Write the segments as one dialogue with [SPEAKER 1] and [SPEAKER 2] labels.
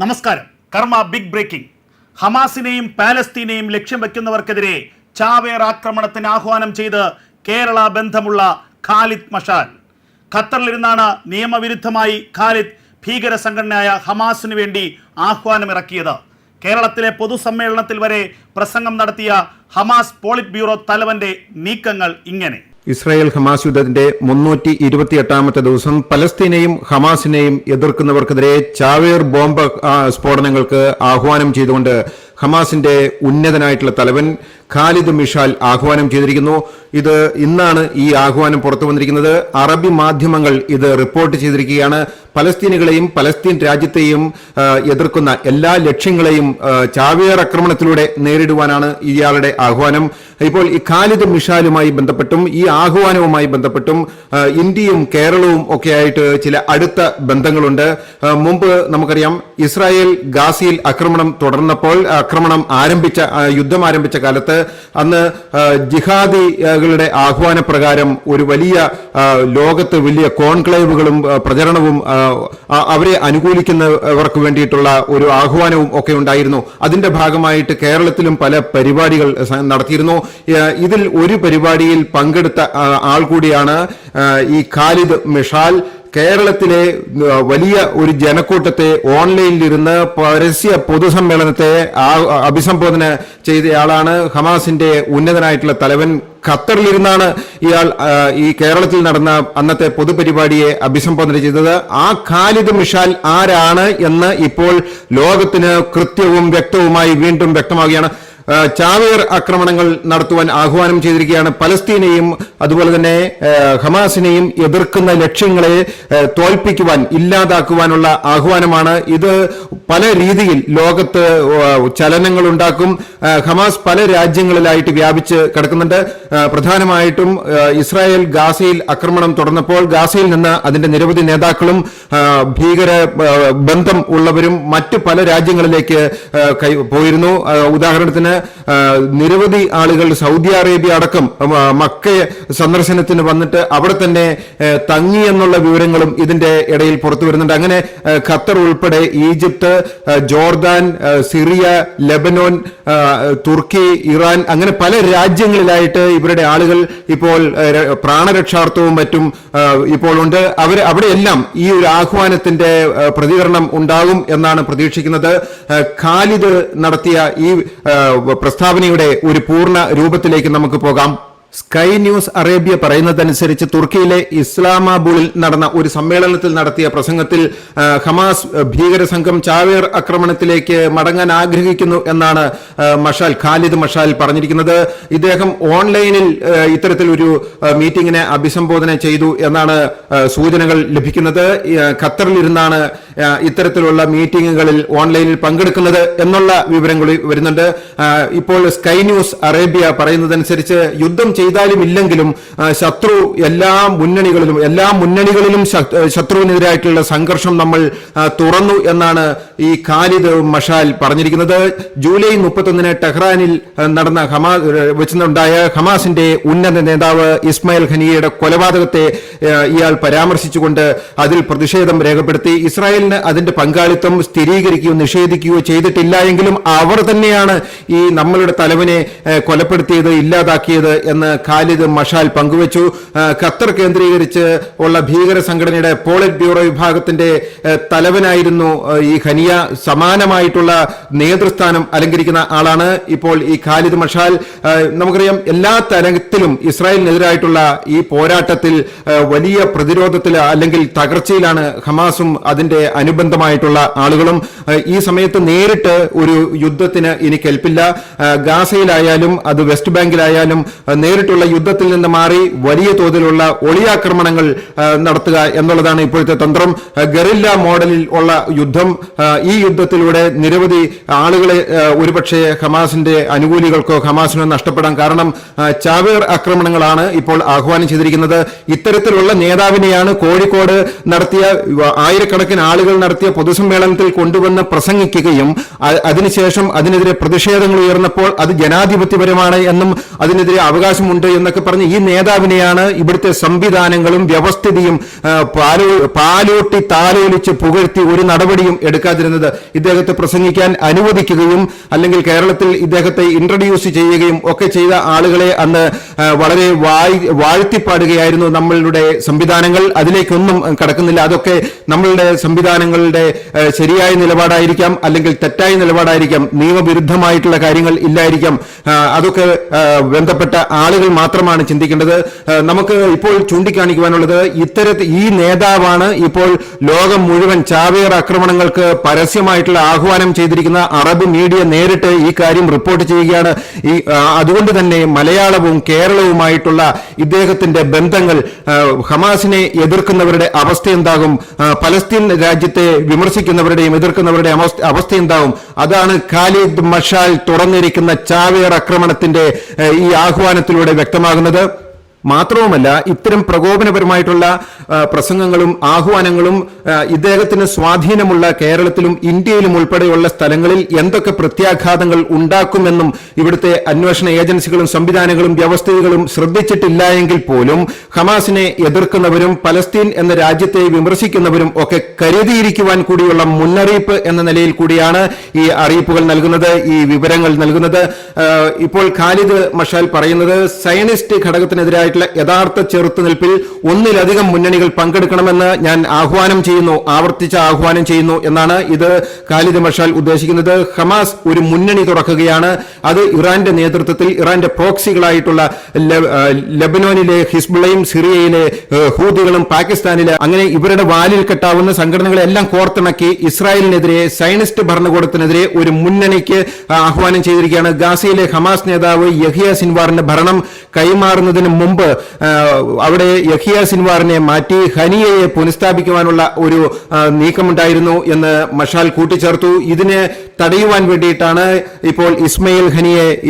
[SPEAKER 1] നമസ്കാരം. കർമ്മ big breaking ഹമാസിനെയും പാലസ്തീനെയും ലക്ഷ്യം വെക്കുന്നവർക്കെതിരെ ചാവേർ ആക്രമണത്തിന് ആഹ്വാനം ചെയ്ത് കേരള ബന്ധമുള്ള ഖാലിദ് മഷാൽ. ഖത്തറിലിരുന്നാണ് നിയമവിരുദ്ധമായി ഖാലിദ് ഭീകര സംഘടനയായ ഹമാസിനു വേണ്ടി ആഹ്വാനം ഇറക്കിയത് കേരളത്തിലെ പൊതുസമ്മേളനത്തിൽ വരെ പ്രസംഗം നടത്തിയ ഹമാസ് പോളിറ്റ് ബ്യൂറോ തലവന്റെ നീക്കങ്ങൾ ഇങ്ങനെ.
[SPEAKER 2] ഇസ്രായേൽ ഹമാസ് യുദ്ധത്തിന്റെ മുന്നൂറ്റി ഇരുപത്തിയെട്ടാമത്തെ ദിവസം പലസ്തീനെയും ഹമാസിനെയും എതിർക്കുന്നവർക്കെതിരെ ചാവേർ ബോംബ് സ്ഫോടനങ്ങൾക്ക് ആഹ്വാനം ചെയ്തുകൊണ്ട് ഹമാസിന്റെ ഉന്നതനായിട്ടുള്ള തലവൻ ഖാലിദ് മിഷാൽ ആഹ്വാനം ചെയ്തിരിക്കുന്നു. ഇത് ഇന്നാണ് ഈ ആഹ്വാനം പുറത്തു വന്നിരിക്കുന്നത്. അറബി മാധ്യമങ്ങൾ ഇത് റിപ്പോർട്ട് ചെയ്തിരിക്കുകയാണ്. പലസ്തീനുകളെയും പലസ്തീൻ രാജ്യത്തെയും എതിർക്കുന്ന എല്ലാ ലക്ഷ്യങ്ങളെയും ചാവേർ ആക്രമണത്തിലൂടെ നേരിടുവാനാണ് ഇയാളുടെ ആഹ്വാനം. ഇപ്പോൾ ഈ ഖാലിദ് മിഷാലുമായി ബന്ധപ്പെട്ടും ഈ ആഹ്വാനവുമായി ബന്ധപ്പെട്ടും ഇന്ത്യയും കേരളവും ഒക്കെ ആയിട്ട് ചില അടുത്ത ബന്ധങ്ങളുണ്ട്. മുമ്പ് നമുക്കറിയാം ഇസ്രായേൽ ഗാസിയിൽ ആക്രമണം തുടർന്നപ്പോൾ ആക്രമണം ആരംഭിച്ച യുദ്ധം ആരംഭിച്ച കാലത്ത് അന്ന് ജിഹാദികളുടെ ആഹ്വാനപ്രകാരം ഒരു വലിയ ലോകത്ത് വലിയ കോൺക്ലേവുകളും പ്രചരണവും അവരെ അനുകൂലിക്കുന്നവർക്ക് വേണ്ടിയിട്ടുള്ള ഒരു ആഹ്വാനവും ഒക്കെ ഉണ്ടായിരുന്നു. അതിന്റെ ഭാഗമായിട്ട് കേരളത്തിലും പല പരിപാടികൾ നടത്തിയിരുന്നു. ഇതിൽ ഒരു പരിപാടിയിൽ പങ്കെടുത്ത ആൾ കൂടിയാണ് ഈ ഖാലിദ് മിഷാൽ. കേരളത്തിലെ വലിയ ഒരു ജനക്കൂട്ടത്തെ ഓൺലൈനിലിരുന്ന് പരസ്യ പൊതുസമ്മേളനത്തെ അഭിസംബോധന ചെയ്തയാളാണ് ഹമാസിന്റെ ഉന്നതനായിട്ടുള്ള തലവൻ. ഖത്തറിലിരുന്നാണ് ഇയാൾ ഈ കേരളത്തിൽ നടന്ന അന്നത്തെ പൊതുപരിപാടിയെ അഭിസംബോധന ചെയ്തത്. ആ ഖാലിദ് മിഷാൽ ആരാണ് എന്ന് ഇപ്പോൾ ലോകത്തിന് കൃത്യവും വ്യക്തവുമായി വീണ്ടും വ്യക്തമാവുകയാണ്. ചാവേർ ആക്രമണങ്ങൾ നടത്തുവാൻ ആഹ്വാനം ചെയ്തിരിക്കുകയാണ് പലസ്തീനെയും അതുപോലെ തന്നെ ഹമാസിനെയും എതിർക്കുന്ന ലക്ഷ്യങ്ങളെ തോൽപ്പിക്കുവാൻ ഇല്ലാതാക്കുവാനുള്ള ആഹ്വാനമാണ്. ഇത് പല രീതിയിൽ ലോകത്ത് ചലനങ്ങൾ ഉണ്ടാക്കും. ഹമാസ് പല രാജ്യങ്ങളിലായിട്ട് വ്യാപിച്ച് കിടക്കുന്നുണ്ട്. പ്രധാനമായിട്ടും ഇസ്രായേൽ ഗാസയിൽ ആക്രമണം തുടർന്നപ്പോൾ ഗാസയിൽ നിന്ന് അതിന്റെ നിരവധി നേതാക്കളും ഭീകര ബന്ധം ഉള്ളവരും മറ്റ് പല രാജ്യങ്ങളിലേക്ക് പോയിരുന്നു. ഉദാഹരണത്തിന് നിരവധി ആളുകൾ സൗദി അറേബ്യ അടക്കം മക്കയെ മക്ക സന്ദർശനത്തിന് വന്നിട്ട് അവിടെ തന്നെ തങ്ങി എന്നുള്ള വിവരങ്ങളും ഇതിന്റെ ഇടയിൽ പുറത്തു വരുന്നുണ്ട്. അങ്ങനെ ഖത്തർ ഉൾപ്പെടെ ഈജിപ്ത് ജോർദാൻ സിറിയ ലെബനോൻ തുർക്കി ഇറാൻ അങ്ങനെ പല രാജ്യങ്ങളിലായിട്ട് ഇവരുടെ ആളുകൾ ഇപ്പോൾ പ്രാണരക്ഷാർത്ഥവും മറ്റും ഇപ്പോൾ ഉണ്ട്. അവർ അവിടെയെല്ലാം ഈ ഒരു ആഹ്വാനത്തിന്റെ പ്രതികരണം ഉണ്ടാകും എന്നാണ് പ്രതീക്ഷിക്കുന്നത്. ഖാലിദ് നടത്തിയ ഈ പ്രസ്താവനയുടെ ഒരു പൂർണ രൂപത്തിലേക്ക് നമുക്ക് പോകാം. സ്കൈ ന്യൂസ് അറേബ്യ പറയുന്നതനുസരിച്ച് തുർക്കിയിലെ ഇസ്ലാമാബുളിൽ നടന്ന ഒരു സമ്മേളനത്തിൽ നടത്തിയ പ്രസംഗത്തിൽ ഹമാസ് ഭീകര സംഘം ചാവേർ ആക്രമണത്തിലേക്ക് മടങ്ങാൻ ആഗ്രഹിക്കുന്നു എന്നാണ് മഷാൽ ഖാലിദ് മഷാൽ പറഞ്ഞിരിക്കുന്നത്. ഇദ്ദേഹം ഓൺലൈനിൽ ഇത്തരത്തിൽ ഒരു മീറ്റിംഗിനെ അഭിസംബോധന ചെയ്തു എന്നാണ് സൂചനകൾ ലഭിക്കുന്നത്. ഖത്തറിലിരുന്നാണ് ഇത്തരത്തിലുള്ള മീറ്റിംഗുകളിൽ ഓൺലൈനിൽ പങ്കെടുക്കുന്നത് എന്നുള്ള വിവരങ്ങൾ വരുന്നുണ്ട്. ഇപ്പോൾ സ്കൈ ന്യൂസ് അറേബ്യ പറയുന്നതനുസരിച്ച് യുദ്ധം ചെയ്താലും ഇല്ലെങ്കിലും ശത്രു എല്ലാ മുന്നണികളിലും എല്ലാ മുന്നണികളിലും ശത്രുവിനെതിരായിട്ടുള്ള സംഘർഷം നമ്മൾ തുറന്നു എന്നാണ് ഈ ഖാലിദ് മഷാൽ പറഞ്ഞിരിക്കുന്നത്. ജൂലൈ മുപ്പത്തൊന്നിന് ടെഹ്റാനിൽ നടന്ന ഹമാ വെച്ചുണ്ടായ ഹമാസിന്റെ ഉന്നത നേതാവ് ഇസ്മായിൽ ഖനിയയുടെ കൊലപാതകത്തെ ഇയാൾ പരാമർശിച്ചുകൊണ്ട് അതിൽ പ്രതിഷേധം രേഖപ്പെടുത്തി. ഇസ്രായേലിന് അതിന്റെ പങ്കാളിത്തം സ്ഥിരീകരിക്കുകയോ നിഷേധിക്കുകയോ ചെയ്തിട്ടില്ല എങ്കിലും അവർ തന്നെയാണ് ഈ നമ്മളുടെ തലവനെ കൊലപ്പെടുത്തിയത് ഇല്ലാതാക്കിയത് എന്ന് ഖാലിദ് മഷാൽ പങ്കുവച്ചു. ഖത്തർ കേന്ദ്രീകരിച്ച് ഉള്ള ഭീകര സംഘടനയുടെ പോളിറ്റ് ബ്യൂറോ വിഭാഗത്തിന്റെ തലവനായിരുന്നു ഈ ഖനിയ. സമാനമായിട്ടുള്ള നേതൃസ്ഥാനം അലങ്കരിക്കുന്ന ആളാണ് ഇപ്പോൾ ഈ ഖാലിദ് മഷാൽ. നമുക്കറിയാം എല്ലാ തലത്തിലും ഇസ്രായേലിനെതിരായിട്ടുള്ള ഈ പോരാട്ടത്തിൽ വലിയ പ്രതിരോധത്തിൽ അല്ലെങ്കിൽ തകർച്ചയിലാണ് ഹമാസും അതിന്റെ അനുബന്ധമായിട്ടുള്ള ആളുകളും. ഈ സമയത്ത് നേരിട്ട് ഒരു യുദ്ധത്തിന് ഇനി കെൽപ്പില്ല. ഗാസയിലായാലും അത് വെസ്റ്റ് ബാങ്കിലായാലും ആ, നേരിട്ടുള്ള യുദ്ധത്തിൽ നിന്ന് മാറി വലിയ തോതിലുള്ള ഒളിയാക്രമണങ്ങൾ നടത്തുക എന്നുള്ളതാണ് ഇപ്പോഴത്തെ തന്ത്രം. ഗറില്ല മോഡലിൽ ഉള്ള യുദ്ധം ഈ യുദ്ധത്തിലൂടെ നിരവധി ആളുകളെ ഒരുപക്ഷെ ഹമാസിന്റെ അനുകൂലികൾക്കോ ഹമാസിനോ നഷ്ടപ്പെടാൻ കാരണം ചാവേർ ആക്രമണങ്ങളാണ് ഇപ്പോൾ ആഹ്വാനം ചെയ്തിരിക്കുന്നത്. ഇത്തരത്തിലുള്ള നേതാവിനെയാണ് കോഴിക്കോട് നടത്തിയ ആയിരക്കണക്കിന് ആളുകൾ നടത്തിയ പൊതുസമ്മേളനത്തിൽ കൊണ്ടുവന്ന് പ്രസംഗിക്കുകയും അതിനുശേഷം അതിനെതിരെ പ്രതിഷേധങ്ങൾ ഉയർന്നപ്പോൾ അത് ജനാധിപത്യപരമാണ് എന്നും അതിനെതിരെ അവകാശമുണ്ട് എന്നൊക്കെ പറഞ്ഞ് ഈ നേതാവിനെയാണ് ഇവിടുത്തെ സംവിധാനങ്ങളും വ്യവസ്ഥിതിയും പാലോട്ടി താലോലിച്ച് പുകഴ്ത്തി ഒരു നടപടിയും എടുക്കാതിരുന്നത് ഇദ്ദേഹത്തെ പ്രസംഗിക്കാൻ അനുവദിക്കുകയും അല്ലെങ്കിൽ കേരളത്തിൽ ഇദ്ദേഹത്തെ ഇൻട്രൊഡ്യൂസ് ചെയ്യുകയും ഒക്കെ ചെയ്ത ആളുകളെ അന്ന് വളരെ വായി വാഴ്ത്തിപ്പാടുകയായിരുന്നു നമ്മളുടെ സംവിധാനങ്ങൾ. അതിലേക്കൊന്നും കടക്കുന്നില്ല. അതൊക്കെ നമ്മളുടെ സംവിധാനങ്ങളുടെ ശരിയായ നിലപാടായിരിക്കാം അല്ലെങ്കിൽ തെറ്റായ നിലപാടായിരിക്കാം. നിയമവിരുദ്ധമായിട്ടുള്ള കാര്യങ്ങൾ ഇല്ലായിരിക്കാം. അതൊക്കെ ബന്ധപ്പെട്ട ആളുകൾ മാത്രമാണ് ചിന്തിക്കേണ്ടത്. നമുക്ക് ഇപ്പോൾ ചൂണ്ടിക്കാണിക്കുവാനുള്ളത് ഇത്തരത്തിൽ ഈ നേതാവാണ് ഇപ്പോൾ ലോകം മുഴുവൻ ചാവേർ ആക്രമണങ്ങൾക്ക് പരസ്യമായിട്ടുള്ള ആഹ്വാനം ചെയ്തിരിക്കുന്ന അറബ് മീഡിയ നേരിട്ട് ഈ കാര്യം റിപ്പോർട്ട് ചെയ്യുകയാണ്. ഈ അതുകൊണ്ട് തന്നെ മലയാളവും കേരളവുമായിട്ടുള്ള ഇദ്ദേഹത്തിന്റെ ബന്ധങ്ങൾ ഹമാസിനെ എതിർക്കുന്നവരുടെ അവസ്ഥ എന്താകും പലസ്തീൻ രാജ്യത്തെ വിമർശിക്കുന്നവരുടെയും എതിർക്കുന്നവരുടെ അവസ്ഥ- എന്താകും അതാണ് ഖാലിദ് മഷാൽ തുടങ്ങിയിരിക്കുന്ന ചാവേർ ആക്രമണത്തിന്റെ ഈ ആഹ്വാനത്തിലൂടെ വ്യക്തമാകുന്നത്. മാത്രവുമല്ല ഇത്തരം പ്രകോപനപരമായിട്ടുള്ള പ്രസംഗങ്ങളും ആഹ്വാനങ്ങളും ഇദ്ദേഹത്തിന് സ്വാധീനമുള്ള കേരളത്തിലും ഇന്ത്യയിലും ഉൾപ്പെടെയുള്ള സ്ഥലങ്ങളിൽ എന്തൊക്കെ പ്രത്യാഘാതങ്ങൾ ഉണ്ടാക്കുമെന്നും ഇവിടുത്തെ അന്വേഷണ ഏജൻസികളും സംവിധാനങ്ങളും വ്യവസ്ഥകളും ശ്രദ്ധിച്ചിട്ടില്ല എങ്കിൽ പോലും ഹമാസിനെ എതിർക്കുന്നവരും പലസ്തീൻ എന്ന രാജ്യത്തെ വിമർശിക്കുന്നവരും ഒക്കെ കരുതിയിരിക്കുവാൻ കൂടിയുള്ള മുന്നറിയിപ്പ് എന്ന നിലയിൽ കൂടിയാണ് ഈ അറിയിപ്പുകൾ നൽകുന്നത് ഈ വിവരങ്ങൾ നൽകുന്നത്. ഇപ്പോൾ ഖാലിദ് മഷാൽ പറയുന്നത് സയനിസ്റ്റ് ഘടകത്തിനെതിരായിട്ടുള്ള യഥാർത്ഥ ചെറുത്തുനിൽപ്പിൽ ഒന്നിലധികം മുന്നണികൾ പങ്കെടുക്കണമെന്ന് ഞാൻ ആഹ്വാനം ചെയ്യുന്നു ആവർത്തിച്ച ആഹ്വാനം ചെയ്യുന്നു എന്നാണ് ഇത് ഖാലിദ് മഷാൽ ഉദ്ദേശിക്കുന്നത്. ഹമാസ് ഒരു മുന്നണി തുറക്കുകയാണ്. അത് ഇറാന്റെ നേതൃത്വത്തിൽ ഇറാന്റെ പ്രോക്സികളായിട്ടുള്ള ലബനോനിലെ ഹിസ്ബുളയും സിറിയയിലെ ഹൂദികളും പാകിസ്ഥാനിലെ അങ്ങനെ ഇവരുടെ വാലിൽ കെട്ടാവുന്ന സംഘടനകളെല്ലാം കോർത്തിണക്കി ഇസ്രായേലിനെതിരെ സൈനിസ്റ്റ് ഭരണകൂടത്തിനെതിരെ ഒരു മുന്നണിക്ക് ആഹ്വാനം ചെയ്തിരിക്കുകയാണ്. ഗാസയിലെ ഹമാസ് നേതാവ് യഹിയ സിൻവാറിന്റെ ഭരണം കൈമാറുന്നതിന് മുമ്പ് അവിടെ യഹിയ സിൻവാറിനെ മാറ്റി ഹനിയയെ പുനഃസ്ഥാപിക്കുവാനുള്ള ഒരു നീക്കമുണ്ടായിരുന്നു എന്ന് മഷാൽ കൂട്ടിച്ചേർത്തു. ഇതിനെ തടയുവാൻ വേണ്ടിയിട്ടാണ് ഇപ്പോൾ ഇസ്മയിൽ ഹനിയെ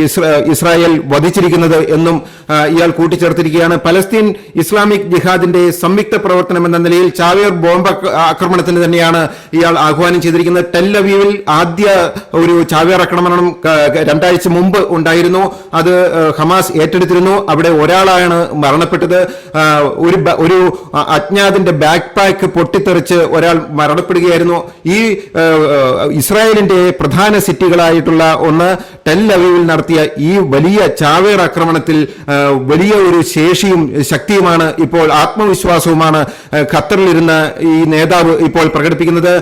[SPEAKER 2] ഇസ്രായേൽ വധിച്ചിരിക്കുന്നത് എന്നും ഇയാൾ കൂട്ടിച്ചേർത്തിരിക്കുകയാണ്. പലസ്തീൻ ഇസ്ലാമിക് ജിഹാദിന്റെ സംയുക്ത പ്രവർത്തനം എന്ന നിലയിൽ ചാവേർ ബോംബ് ആക്ര- ആക്രമണത്തിന് തന്നെയാണ് ഇയാൾ ആഹ്വാനം ചെയ്തിരിക്കുന്നത്. ടെല്ലവീവിൽ ആദ്യ ഒരു ചാവേർ ആക്രമണം രണ്ടാഴ്ച മുമ്പ് ഉണ്ടായിരുന്നു. അത് ഹമാസ് ഏറ്റെടുത്തിരുന്നു. അവിടെ ഒരാളാണ് മരണപ്പെട്ടത്. ഒരു ഒരു അജ്ഞാതിന്റെ ബാക്ക് പാക്ക് പൊട്ടിത്തെറിച്ച് ഒരാൾ മരണപ്പെടുകയായിരുന്നു. ഈ ഇസ്രായേലിന്റെ പ്രധാന സിറ്റികളായിട്ടുള്ള ഒന്ന് ടെൽ അവീവിൽ നടത്തിയ ഈ വലിയ ചാവേർ ആക്രമണത്തിൽ വലിയ ഒരു ശേഷിയും ശക്തിയുമാണ് ഇപ്പോൾ ആത്മവിശ്വാസവുമാണ് ഖത്തറിലിരുന്ന ഈ നേതാവ് ഇപ്പോൾ പ്രകടിപ്പിക്കുന്നത്.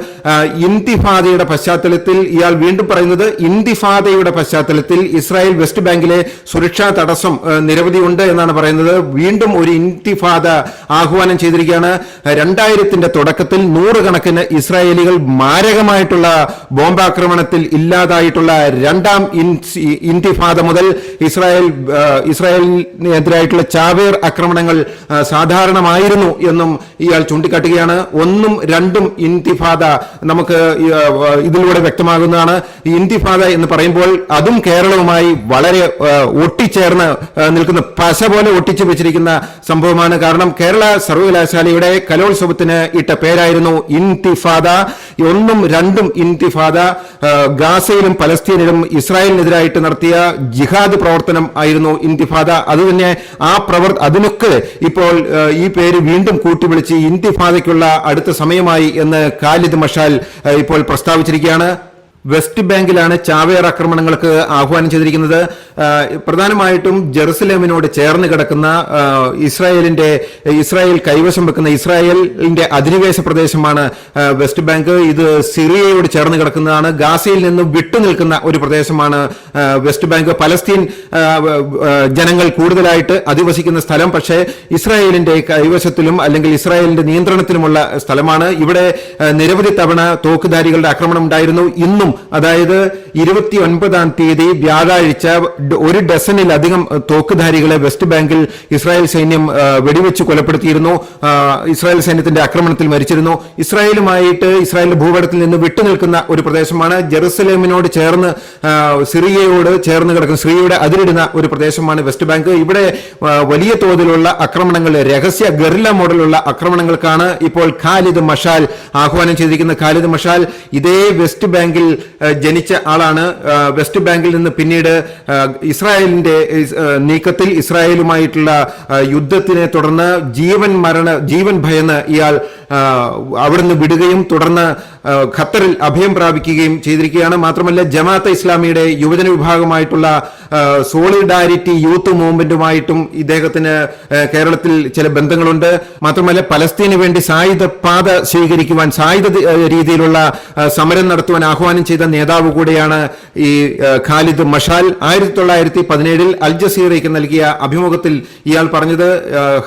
[SPEAKER 2] ഇന്തിഫാദയുടെ പശ്ചാത്തലത്തിൽ ഇയാൾ വീണ്ടും പറയുന്നത് ഇന്തിഫാദയുടെ പശ്ചാത്തലത്തിൽ ഇസ്രായേൽ വെസ്റ്റ് ബാങ്കിലെ സുരക്ഷാ തടസ്സം നിരവധി നിരവധിയുണ്ട് എന്നാണ് പറയുന്നത്. വീണ്ടും ഒരു ഇന്തിഫാദ ആഹ്വാനം ചെയ്തിരിക്കുകയാണ്. രണ്ടായിരത്തിന്റെ തുടക്കത്തിൽ നൂറുകണക്കിന് ഇസ്രായേലികൾ മാരകമായിട്ടുള്ള ബോംബാക്രമണത്തിൽ ഇല്ലാതായിട്ടുള്ള രണ്ടാം ഇന്തിഫാദ മുതൽ ഇസ്രായേൽ ഇസ്രായേലിനെതിരായിട്ടുള്ള ചാവേർ ആക്രമണങ്ങൾ സാധാരണമായിരുന്നു എന്നും ഇയാൾ ചൂണ്ടിക്കാട്ടുകയാണ്. ഒന്നും രണ്ടും ഇന്തിഫാദ നമുക്ക് ഇതിലൂടെ വ്യക്തമാകുന്നതാണ്. ഇന്തിഫാദ എന്ന് പറയുമ്പോൾ അതും കേരളവുമായി വളരെ ഒട്ടിച്ചേർന്ന് നിൽക്കുന്ന പശ പോലെ ഒട്ടിച്ചു വെച്ചിരിക്കുന്ന സംഭവമാണ്. കാരണം കേരള സർവകലാശാലയുടെ കലോത്സവത്തിന് ഇട്ട പേരായിരുന്നു ഇന്തിഫാദ. ഒന്നും രണ്ടും ഇന്തിഫാദ. ഗാസയിലും പലസ്തീനിലും ഇസ്രായേലിനെതിരായിട്ട് നടത്തിയ ജിഹാദ് പ്രവർത്തനം ആയിരുന്നു ഇന്തിഫാദ. അതുതന്നെ ആ പ്രവർ അതിനൊക്കെ ഇപ്പോൾ ഈ പേര് വീണ്ടും കൂട്ടിവിളിച്ച് ഇന്തിഫാദയ്ക്കുള്ള അടുത്ത സമയമായി എന്ന് ഖാലിദ് മഷാൽ ഇപ്പോൾ പ്രസ്താവിച്ചിരിക്കുകയാണ്. വെസ്റ്റ് ബാങ്കിലാണ് ചാവേർ ആക്രമണങ്ങൾക്ക് ആഹ്വാനം ചെയ്തിരിക്കുന്നത്. പ്രധാനമായിട്ടും ജെറുസലേമിനോട് ചേർന്ന് കിടക്കുന്ന ഇസ്രായേലിന്റെ ഇസ്രായേൽ കൈവശം വെക്കുന്ന ഇസ്രായേലിന്റെ അധിനിവേശ പ്രദേശമാണ് വെസ്റ്റ് ബാങ്ക്. ഇത് സിറിയയോട് ചേർന്ന് കിടക്കുന്നതാണ്. ഗാസയിൽ നിന്ന് വിട്ടുനിൽക്കുന്ന ഒരു പ്രദേശമാണ് വെസ്റ്റ് ബാങ്ക്. പലസ്തീൻ ജനങ്ങൾ കൂടുതലായിട്ട് അധിവസിക്കുന്ന സ്ഥലം പക്ഷേ ഇസ്രായേലിന്റെ കൈവശത്തിലും അല്ലെങ്കിൽ ഇസ്രായേലിന്റെ നിയന്ത്രണത്തിലുമുള്ള സ്ഥലമാണ്. ഇവിടെ നിരവധി തവണ തോക്കുധാരികളുടെ ആക്രമണം ഉണ്ടായിരുന്നു. ഇന്നും അതായത് ഇരുപത്തി ഒൻപതാം തീയതി വ്യാഴാഴ്ച ഒരു ഡസനിലധികം തോക്കുധാരികളെ വെസ്റ്റ് ബാങ്കിൽ ഇസ്രായേൽ സൈന്യം വെടിവെച്ച് കൊലപ്പെടുത്തിയിരുന്നു. ഇസ്രായേൽ സൈന്യത്തിന്റെ ആക്രമണത്തിൽ മരിച്ചിരുന്നു. ഇസ്രായേലുമായിട്ട് ഇസ്രായേലിന്റെ ഭൂപടത്തിൽ നിന്ന് വിട്ടുനിൽക്കുന്ന ഒരു പ്രദേശമാണ് ജെറുസലേമിനോട് ചേർന്ന് സിറിയയോട് ചേർന്ന് കിടക്കുന്ന സിറിയയുടെ അതിരിടുന്ന ഒരു പ്രദേശമാണ് വെസ്റ്റ് ബാങ്ക്. ഇവിടെ വലിയ തോതിലുള്ള ആക്രമണങ്ങൾ രഹസ്യ ഗറില്ല മോഡലുള്ള ആക്രമണങ്ങൾക്കാണ് ഇപ്പോൾ ഖാലിദ് മഷാൽ ആഹ്വാനം ചെയ്തിരിക്കുന്ന ഖാലിദ് മഷാൽ ഇതേ വെസ്റ്റ് ബാങ്കിൽ ജനിച്ച ആളാണ്. വെസ്റ്റ് ബാങ്കിൽ നിന്ന് പിന്നീട് ഇസ്രായേലിന്റെ നീക്കത്തിൽ ഇസ്രായേലുമായിട്ടുള്ള യുദ്ധത്തിനെ തുടർന്ന് ജീവൻ മരണ ജീവൻ ഭയന്ന് ഇയാൾ അവിടുന്ന് വിടുകയും തുടർന്ന് ഖത്തറിൽ അഭയം പ്രാപിക്കുകയും ചെയ്തിരിക്കുകയാണ്. മാത്രമല്ല ജമാഅത്ത് ഇസ്ലാമിയുടെ യുവജന വിഭാഗമായിട്ടുള്ള സോളിഡാരിറ്റി യൂത്ത് മൂവ്മെന്റുമായിട്ടും ഇദ്ദേഹത്തിന് കേരളത്തിൽ ചില ബന്ധങ്ങളുണ്ട്. മാത്രമല്ല പലസ്തീന് വേണ്ടി സായുധ പാത സ്വീകരിക്കുവാൻ സായുധ രീതിയിലുള്ള സമരം നടത്തുവാൻ ആഹ്വാനം ചെയ്ത നേതാവ് കൂടിയാണ് ഈ ഖാലിദ് മഷാൽ. ആയിരത്തി തൊള്ളായിരത്തി പതിനേഴിൽ അൽ ജസീറയ്ക്ക് നൽകിയ അഭിമുഖത്തിൽ ഇയാൾ പറഞ്ഞത്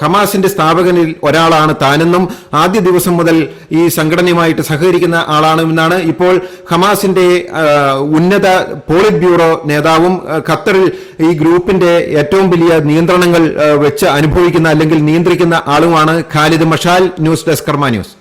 [SPEAKER 2] ഹമാസിന്റെ സ്ഥാപകനിൽ ഒരാളാണ് താനെന്നും ആദ്യ ദിവസം മുതൽ ഈ സംഘടനയുമായിട്ട് സഹകരിക്കുന്ന ആളാണ് എന്നാണ് ഇപ്പോൾ ഹമാസിന്റെ ഉന്നത പോളിറ്റ് ബ്യൂറോ നേതാവും ഖത്തറിൽ ഈ ഗ്രൂപ്പിന്റെ ഏറ്റവും വലിയ നിയന്ത്രണങ്ങൾ വെച്ച് അനുഭവിക്കുന്ന അല്ലെങ്കിൽ നിയന്ത്രിക്കുന്ന ആളുമാണ് ഖാലിദ് മഷാൽ ന്യൂസ് ഡെസ്കർമ ന്യൂസ്.